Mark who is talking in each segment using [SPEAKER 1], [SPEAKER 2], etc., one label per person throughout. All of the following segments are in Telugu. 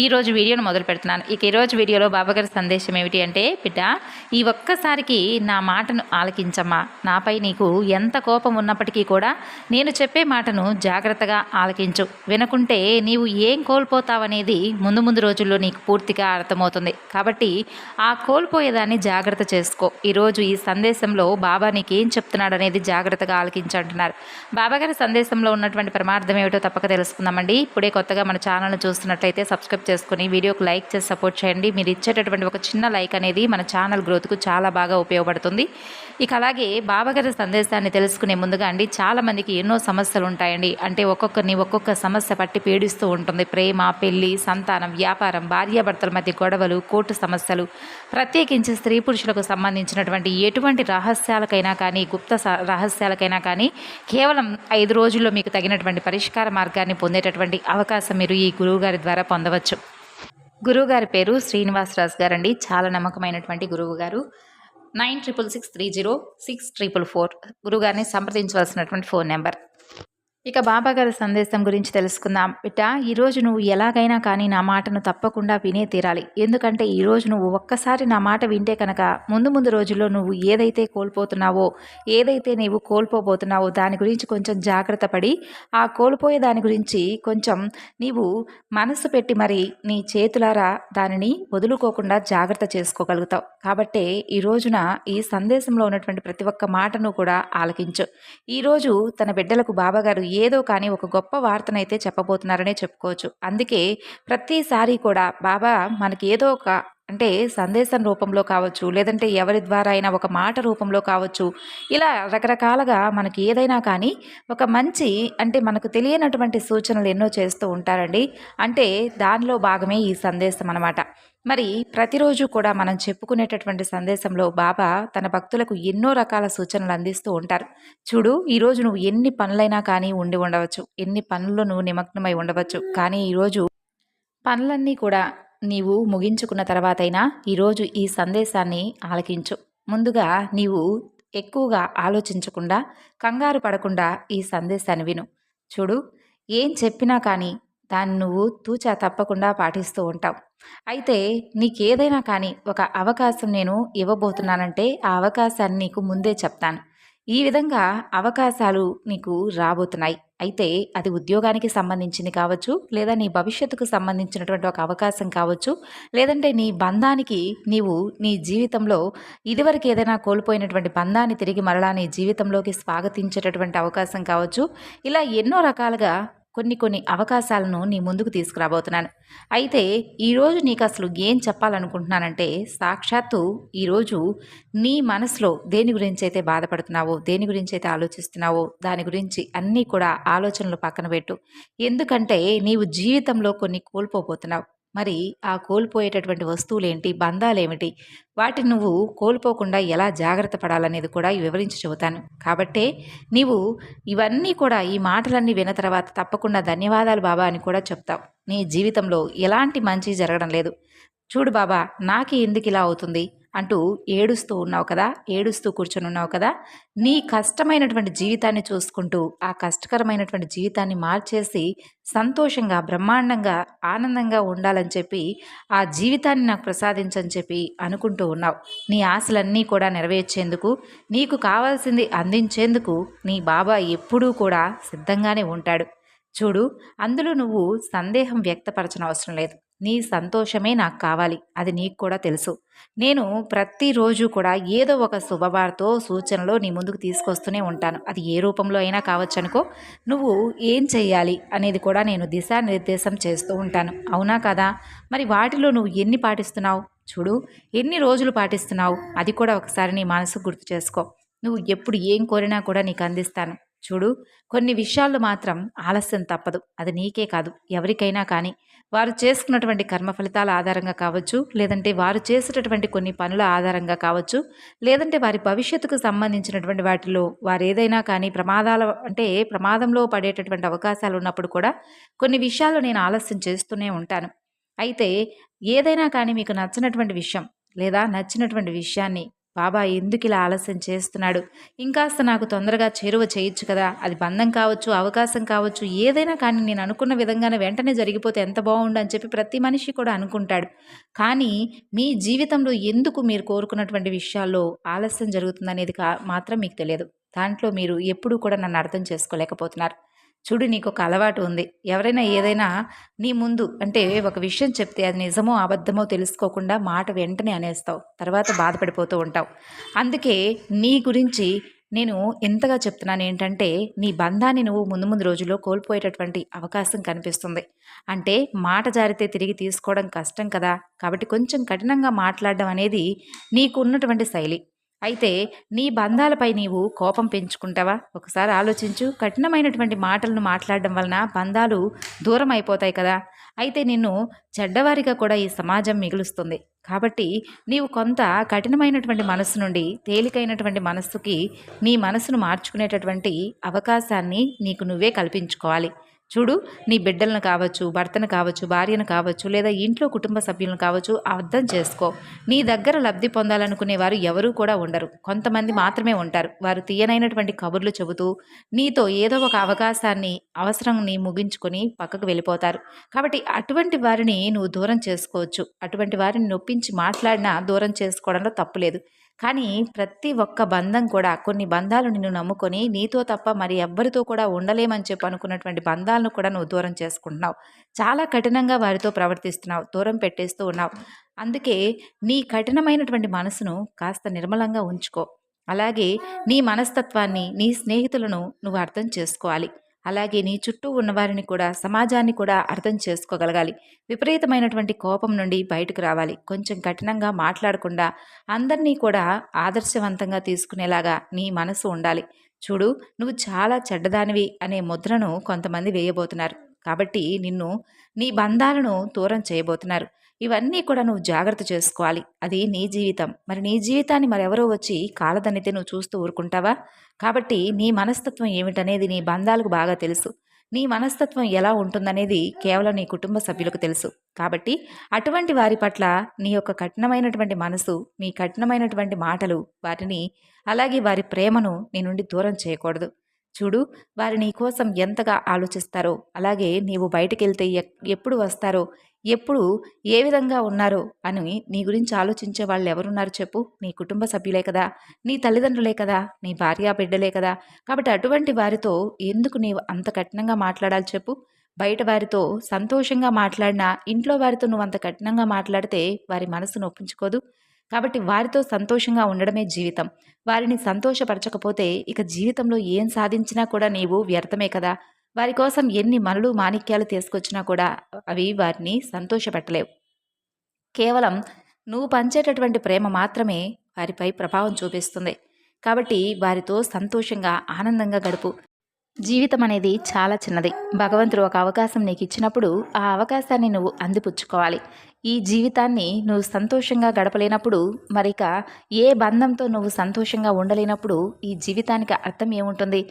[SPEAKER 1] ఈరోజు వీడియోను మొదలు పెడుతున్నాను. ఇక ఈరోజు వీడియోలో బాబాగారి సందేశం ఏమిటి అంటే బిడ్డ ఈ ఒక్కసారికి నా మాటను ఆలకించమ్మా. నాపై నీకు ఎంత కోపం ఉన్నప్పటికీ కూడా నేను చెప్పే మాటను జాగ్రత్తగా ఆలకించు. వినకుంటే నీవు ఏం కోల్పోతావనేది ముందు ముందు రోజుల్లో నీకు పూర్తిగా అర్థమవుతుంది. కాబట్టి ఆ కోల్పోయేదాన్ని జాగ్రత్త చేసుకో. ఈరోజు ఈ సందేశంలో బాబా నీకేం చెప్తున్నాడనేది జాగ్రత్తగా ఆలకించంటున్నారు బాబాగారి సందేశంలో ఉన్నటువంటి పరమార్థం ఏమిటో తప్పక తెలుసుకుందామండి. ఇప్పుడే కొత్తగా మన ఛానల్ను చూస్తున్నట్లయితే సబ్స్క్రైబ్ చేసుకుని వీడియోకి లైక్ చేసి సపోర్ట్ చేయండి. మీరు ఇచ్చేటటువంటి ఒక చిన్న లైక్ అనేది మన ఛానల్ గ్రోత్కు చాలా బాగా ఉపయోగపడుతుంది. ఇక అలాగే బాబాగారి సందేశాన్ని తెలుసుకునే ముందుగా అండి చాలామందికి ఎన్నో సమస్యలు ఉంటాయండి. అంటే ఒక్కొక్కరిని ఒక్కొక్క సమస్య పట్టి పీడిస్తూ ఉంటుంది. ప్రేమ పెళ్ళి సంతానం వ్యాపారం భార్యాభర్తల మధ్య గొడవలు కోర్టు సమస్యలు ప్రత్యేకించి స్త్రీ పురుషులకు సంబంధించినటువంటి ఎటువంటి రహస్యాలకైనా కానీ గుప్త స- రహస్యాలకైనా కానీ కేవలం ఐదు రోజుల్లో మీకు తగినటువంటి పరిష్కార మార్గాన్ని పొందేటటువంటి అవకాశం మీరు ఈ గురువుగారి ద్వారా పొందవచ్చు. గురువుగారి పేరు శ్రీనివాసరాజు గారండి. చాలా నమ్మకమైనటువంటి గురువు గారు nine triple six three zero six triple four గురువుగారిని సంప్రదించవలసినటువంటి ఫోన్ నెంబర్. ఇక బాబాగారి సందేశం గురించి తెలుసుకుందాం. బిడ్డ ఈరోజు నువ్వు ఎలాగైనా కానీ నా మాటను తప్పకుండా వినే తీరాలి. ఎందుకంటే ఈరోజు నువ్వు ఒక్కసారి నా మాట వింటే కనుక ముందు ముందు రోజుల్లో నువ్వు ఏదైతే కోల్పోతున్నావో ఏదైతే నీవు కోల్పోబోతున్నావో దాని గురించి కొంచెం జాగ్రత్త పడి ఆ కోల్పోయే దాని గురించి కొంచెం నీవు మనసు పెట్టి మరి నీ చేతులారా దానిని వదులుకోకుండా జాగ్రత్త చేసుకోగలుగుతావు. కాబట్టే ఈ రోజున ఈ సందేశంలో ఉన్నటువంటి ప్రతి ఒక్క మాటను కూడా ఆలకించు. ఈరోజు తన బిడ్డలకు బాబాగారు ఏదో కానీ ఒక గొప్ప వార్తనైతే చెప్పబోతున్నారనే చెప్పుకోవచ్చు. అందుకే ప్రతిసారి కూడా బాబా మనకి ఏదో ఒక అంటే సందేశం రూపంలో కావచ్చు లేదంటే ఎవరి ద్వారా అయినా ఒక మాట రూపంలో కావచ్చు ఇలా రకరకాలుగా మనకి ఏదైనా కానీ ఒక మంచి అంటే మనకు తెలియనటువంటి సూచనలు ఎన్నో చేస్తూ ఉంటారండి. అంటే దానిలో భాగమే ఈ సందేశం అనమాట మరి ప్రతిరోజు కూడా మనం చెప్పుకునేటటువంటి సందేశంలో బాబా తన భక్తులకు ఎన్నో రకాల సూచనలు అందిస్తూ ఉంటారు. చూడు ఈరోజు నువ్వు ఎన్ని పనులైనా కానీ ఉండి ఉండవచ్చు. ఎన్ని పనుల్లో నువ్వు నిమగ్నమై ఉండవచ్చు. కానీ ఈరోజు పనులన్నీ కూడా నీవు ముగించుకున్న తర్వాతైనా ఈరోజు ఈ సందేశాన్ని ఆలకించు. ముందుగా నీవు ఎక్కువగా ఆలోచించకుండా కంగారు పడకుండా ఈ సందేశాన్ని విను. చూడు ఏం చెప్పినా కానీ దాన్ని నువ్వు తూచా తప్పకుండా పాటిస్తూ ఉంటావు. అయితే నీకేదైనా కానీ ఒక అవకాశం నేను ఇవ్వబోతున్నానంటే ఆ అవకాశాన్ని నీకు ముందే చెప్తాను. ఈ విధంగా అవకాశాలు నీకు రాబోతున్నాయి. అయితే అది ఉద్యోగానికి సంబంధించింది కావచ్చు లేదా నీ భవిష్యత్తుకు సంబంధించినటువంటి ఒక అవకాశం కావచ్చు లేదంటే నీ బంధానికి నీవు నీ జీవితంలో ఇదివరకు ఏదైనా కోల్పోయినటువంటి బంధాన్ని తిరిగి మరలా నీ జీవితంలోకి స్వాగతించేటటువంటి అవకాశం కావచ్చు. ఇలా ఎన్నో రకాలుగా కొన్ని కొన్ని అవకాశాలను నీ ముందుకు తీసుకురాబోతున్నాను. అయితే ఈరోజు నీకు అసలు ఏం చెప్పాలనుకుంటున్నానంటే సాక్షాత్తు ఈరోజు నీ మనసులో దేని గురించి అయితే బాధపడుతున్నావో దేని గురించి అయితే ఆలోచిస్తున్నావో దాని గురించి అన్నీ కూడా ఆలోచనలు పక్కన పెట్టు. ఎందుకంటే నీవు జీవితంలో కొన్ని కోల్పోబోతున్నావు. మరి ఆ కోల్పోయేటటువంటి వస్తువులేంటి? బంధాలేమిటి? వాటిని నువ్వు కోల్పోకుండా ఎలా జాగ్రత్త పడాలనేది కూడా వివరించి చెబుతాను. కాబట్టే నీవు ఇవన్నీ కూడా ఈ మాటలన్నీ విన్న తర్వాత తప్పకుండా ధన్యవాదాలు బాబా అని కూడా చెప్తావు. నీ జీవితంలో ఎలాంటి మంచి జరగడం లేదు. చూడు బాబా నాకు ఎందుకు ఇలా అవుతుంది? అంటూ ఏడుస్తూ ఉన్నావు కదా ఏడుస్తూ కూర్చొని ఉన్నావు కదా నీ కష్టమైనటువంటి జీవితాన్ని చూసుకుంటూ ఆ కష్టకరమైనటువంటి జీవితాన్ని మార్చేసి సంతోషంగా బ్రహ్మాండంగా ఆనందంగా ఉండాలని చెప్పి ఆ జీవితాన్ని నాకు ప్రసాదించని చెప్పి అనుకుంటూ ఉన్నావు. నీ ఆశలన్నీ కూడా నెరవేర్చేందుకు నీకు కావాల్సింది అందించేందుకు నీ బాబా ఎప్పుడూ కూడా సిద్ధంగానే ఉంటాడు. చూడు అందులో నువ్వు సందేహం వ్యక్తపరచనవసరం అవసరం లేదు. నీ సంతోషమే నాకు కావాలి. అది నీకు కూడా తెలుసు. నేను ప్రతిరోజు కూడా ఏదో ఒక శుభవార్తో సూచనలో నీ ముందుకు తీసుకొస్తూనే ఉంటాను. అది ఏ రూపంలో అయినా కావచ్చు అనుకో నువ్వు ఏం చేయాలి అనేది కూడా నేను దిశానిర్దేశం చేస్తూ ఉంటాను. అవునా కదా? మరి వాటిలో నువ్వు ఎన్ని పాటిస్తున్నావు? చూడు ఎన్ని రోజులు పాటిస్తున్నావు? అది కూడా ఒకసారి నీ మనసు గుర్తు చేసుకో. నువ్వు ఎప్పుడు ఏం కోరినా కూడా నీకు అందిస్తాను. చూడు కొన్ని విషయాల్లో మాత్రం ఆలస్యం తప్పదు. అది నీకే కాదు ఎవరికైనా కానీ. వారు చేసుకున్నటువంటి కర్మ ఫలితాల ఆధారంగా కావచ్చు లేదంటే వారు చేసేటటువంటి కొన్ని పనుల ఆధారంగా కావచ్చు లేదంటే వారి భవిష్యత్తుకు సంబంధించినటువంటి వాటిలో వారు ఏదైనా కానీ ప్రమాదాల అంటే ప్రమాదంలో పడేటటువంటి అవకాశాలు ఉన్నప్పుడు కూడా కొన్ని విషయాలు నేను ఆలస్యం చేస్తూనే ఉంటాను. అయితే ఏదైనా కానీ మీకు నచ్చినటువంటి విషయం లేదా నచ్చినటువంటి విషయాన్ని బాబా ఎందుకు ఇలా ఆలస్యం చేస్తున్నాడు? ఇంకాస్త నాకు తొందరగా చేరువ చేయొచ్చు కదా. అది బంధం కావచ్చు అవకాశం కావచ్చు ఏదైనా కానీ నేను అనుకున్న విధంగానే వెంటనే జరిగిపోతే ఎంత బాగుండు అని చెప్పి ప్రతి మనిషి కూడా అనుకుంటాడు. కానీ మీ జీవితంలో ఎందుకు మీరు కోరుకున్నటువంటి విషయాల్లో ఆలస్యం జరుగుతుందనేది కా మాత్రం మీకు తెలియదు. దాంట్లో మీరు ఎప్పుడూ కూడా నన్ను అర్థం చేసుకోలేకపోతున్నారు. చూడు నీకు ఒక అలవాటు ఉంది. ఎవరైనా ఏదైనా నీ ముందు అంటే ఒక విషయం చెప్తే అది నిజమో అబద్ధమో తెలుసుకోకుండా మాట వెంటనే అనేస్తావు. తర్వాత బాధపడిపోతూ ఉంటావు. అందుకే నీ గురించి నేను ఎంతగా చెప్తున్నాను ఏంటంటే నీ బంధాన్ని నువ్వు ముందు ముందు రోజుల్లో కోల్పోయేటటువంటి అవకాశం కనిపిస్తుంది. అంటే మాట జారితే తిరిగి తీసుకోవడం కష్టం కదా. కాబట్టి కొంచెం కఠినంగా మాట్లాడడం అనేది నీకు ఉన్నటువంటి శైలి. అయితే నీ బంధాలపై నీవు కోపం పెంచుకుంటావా? ఒకసారి ఆలోచించు. కఠినమైనటువంటి మాటలను మాట్లాడడం వలన బంధాలు దూరం అయిపోతాయి కదా. అయితే నిన్ను చెడ్డవారిగా కూడా ఈ సమాజం మిగులుస్తుంది. కాబట్టి నీవు కొంత కఠినమైనటువంటి మనస్సు నుండి తేలికైనటువంటి మనస్సుకి నీ మనసును మార్చుకునేటటువంటి అవకాశాన్ని నీకు నువ్వే కల్పించుకోవాలి. చూడు నీ బిడ్డలను కావచ్చు భర్తను కావచ్చు భార్యను కావచ్చు లేదా ఇంట్లో కుటుంబ సభ్యులను కావచ్చు అర్థం చేసుకో. నీ దగ్గర లబ్ధి పొందాలనుకునే వారు ఎవరూ కూడా ఉండరు. కొంతమంది మాత్రమే ఉంటారు. వారు తీయనైనటువంటి కబుర్లు చెబుతూ నీతో ఏదో ఒక అవకాశాన్ని అవసరాన్ని ముగించుకొని పక్కకు వెళ్ళిపోతారు. కాబట్టి అటువంటి వారిని నువ్వు దూరం చేసుకోవచ్చు. అటువంటి వారిని నొప్పించి మాట్లాడినా దూరం చేసుకోవడంలో తప్పులేదు కానీ ప్రతి ఒక్క బంధం కూడా కొన్ని బంధాలు నిన్ను నమ్ముకొని నీతో తప్ప మరి ఎవ్వరితో కూడా ఉండలేమని చెప్పి అనుకున్నటువంటి బంధాలను కూడా నువ్వు దూరం చేసుకుంటున్నావు. చాలా కఠినంగా వారితో ప్రవర్తిస్తున్నావు దూరం పెట్టేస్తూ ఉన్నావు. అందుకే నీ కఠినమైనటువంటి మనసును కాస్త నిర్మలంగా ఉంచుకో. అలాగే నీ మనస్తత్వాన్ని నీ స్నేహితులను నువ్వు అర్థం చేసుకోవాలి. అలాగే నీ చుట్టూ ఉన్నవారిని కూడా సమాజాన్ని కూడా అర్థం చేసుకోగలగాలి. విపరీతమైనటువంటి కోపం నుండి బయటకు రావాలి. కొంచెం కఠినంగా మాట్లాడకుండా అందరినీ కూడా ఆదర్శవంతంగా తీసుకునేలాగా నీ మనసు ఉండాలి. చూడు నువ్వు చాలా చెడ్డదానివి అనే ముద్రను కొంతమంది వేయబోతున్నారు. కాబట్టి నిన్ను నీ బంధాలను దూరం చేయబోతున్నారు. ఇవన్నీ కూడా నువ్వు జాగ్రత్త చేసుకోవాలి. అది నీ జీవితం. మరి నీ జీవితాన్ని మరెవరో వచ్చి కాలదన్నితే నువ్వు చూస్తూ ఊరుకుంటావా? కాబట్టి నీ మనస్తత్వం ఏమిటనేది నీ బంధాలకు బాగా తెలుసు. నీ మనస్తత్వం ఎలా ఉంటుందనేది కేవలం నీ కుటుంబ సభ్యులకు తెలుసు. కాబట్టి అటువంటి వారి పట్ల నీ యొక్క కఠినమైనటువంటి మనసు నీ కఠినమైనటువంటి మాటలు వాటిని అలాగే వారి ప్రేమను నీ నుండి దూరం చేయకూడదు. చూడు వారి నీ కోసం ఎంతగా ఆలోచిస్తారో అలాగే నీవు బయటకెళ్తే ఎప్పుడు వస్తారో ఎప్పుడు ఏ విధంగా ఉన్నారో అని నీ గురించి ఆలోచించే వాళ్ళు ఎవరున్నారు చెప్పు? నీ కుటుంబ సభ్యులే కదా నీ తల్లిదండ్రులే కదా నీ భార్య బిడ్డలే కదా. కాబట్టి అటువంటి వారితో ఎందుకు నీవు అంత కఠినంగా మాట్లాడాలి చెప్పు? బయట వారితో సంతోషంగా మాట్లాడినా ఇంట్లో వారితో నువ్వు అంత కఠినంగా మాట్లాడితే వారి మనసును ఒప్పించుకోదు కాబట్టి వారితో సంతోషంగా ఉండడమే జీవితం. వారిని సంతోషపరచకపోతే ఇక జీవితంలో ఏం సాధించినా కూడా నీవు వ్యర్థమే కదా. వారి కోసం ఎన్ని మనులు మాణిక్యాలు తీసుకొచ్చినా కూడా అవి వారిని సంతోషపెట్టలేవు. కేవలం నువ్వు పంచేటటువంటి ప్రేమ మాత్రమే వారిపై ప్రభావం చూపిస్తుంది. కాబట్టి వారితో సంతోషంగా ఆనందంగా గడుపు. జీవితం అనేది చాలా చిన్నది. భగవంతుడు ఒక అవకాశం నీకు ఇచ్చినప్పుడు ఆ అవకాశాన్ని నువ్వు అందిపుచ్చుకోవాలి. ఈ జీవితాన్ని నువ్వు సంతోషంగా గడపలేనప్పుడు మరిక ఏ బంధంతో నువ్వు సంతోషంగా ఉండలేనప్పుడు ఈ జీవితానికి అర్థం ఏముంటుంది?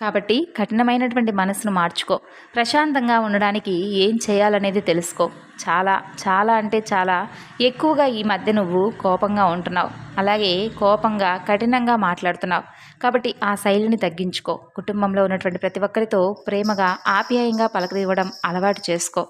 [SPEAKER 1] కాబట్టి కఠినమైనటువంటి మనసును మార్చుకో. ప్రశాంతంగా ఉండడానికి ఏం చేయాలనేది తెలుసుకో. చాలా చాలా అంటే చాలా ఎక్కువగా ఈ మధ్య నువ్వు కోపంగా ఉంటున్నావు. అలాగే కోపంగా కఠినంగా మాట్లాడుతున్నావు. కాబట్టి ఆ శైలిని తగ్గించుకో. కుటుంబంలో ఉన్నటువంటి ప్రతి ఒక్కరితో ప్రేమగా ఆప్యాయంగా పలకరివ్వడం అలవాటు చేసుకో.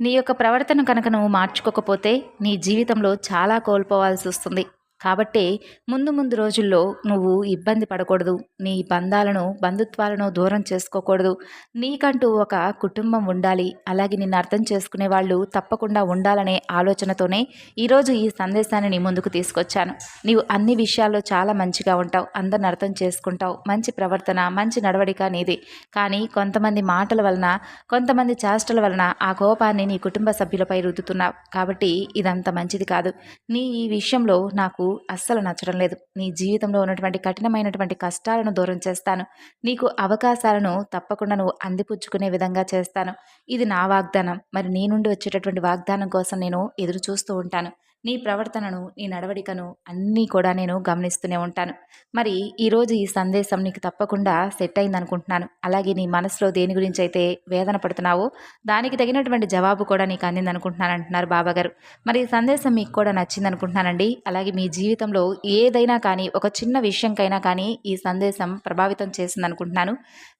[SPEAKER 1] నీ యొక్క ప్రవర్తన కనుక నువ్వు మార్చుకోకపోతే నీ జీవితంలో చాలా కోల్పోవాల్సి వస్తుంది. కాబట్టి ముందు ముందు రోజుల్లో నువ్వు ఇబ్బంది పడకూడదు. నీ బంధాలను బంధుత్వాలను దూరం చేసుకోకూడదు. నీకంటూ ఒక కుటుంబం ఉండాలి. అలాగే నిన్ను అర్థం చేసుకునే వాళ్ళు తప్పకుండా ఉండాలనే ఆలోచనతోనే ఈరోజు ఈ సందేశాన్ని నీ ముందుకు తీసుకొచ్చాను. నీవు అన్ని విషయాల్లో చాలా మంచిగా ఉంటావు. అందరిని అర్థం చేసుకుంటావు. మంచి ప్రవర్తన మంచి నడవడిక నీది. కానీ కొంతమంది మాటల వలన కొంతమంది చేష్టల వలన ఆ కోపాన్ని నీ కుటుంబ సభ్యులపై రుద్దుతున్నావు. కాబట్టి ఇదంత మంచిది కాదు. నీ ఈ విషయంలో నాకు అస్సలు నచ్చడం లేదు. నీ జీవితంలో ఉన్నటువంటి కఠినమైనటువంటి కష్టాలను దూరం చేస్తాను. నీకు అవకాశాలను తప్పకుండా నువ్వు అందిపుచ్చుకునే విధంగా చేస్తాను. ఇది నా వాగ్దానం. మరి నీ నుండి వచ్చేటటువంటి వాగ్దానం కోసం నేను ఎదురు చూస్తూ ఉంటాను. నీ ప్రవర్తనను నీ నడవడికను అన్నీ కూడా నేను గమనిస్తూనే ఉంటాను. మరి ఈరోజు ఈ సందేశం నీకు తప్పకుండా సెట్ అయింది అనుకుంటున్నాను అలాగే నీ మనసులో దేని గురించి అయితే వేదన పడుతున్నావో దానికి తగినటువంటి జవాబు కూడా నీకు అందింది అనుకుంటున్నాను అంటున్నారు బాబాగారు. మరి ఈ సందేశం మీకు కూడా నచ్చింది అనుకుంటున్నానండి అలాగే మీ జీవితంలో ఏదైనా కానీ ఒక చిన్న విషయంకైనా కానీ ఈ సందేశం ప్రభావితం చేసింది అనుకుంటున్నాను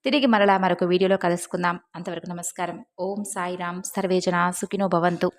[SPEAKER 1] తిరిగి మరలా మరొక వీడియోలో కలుసుకుందాం. అంతవరకు నమస్కారం. ఓం సాయిరామ్ సర్వేజన సుఖినో భవంతు.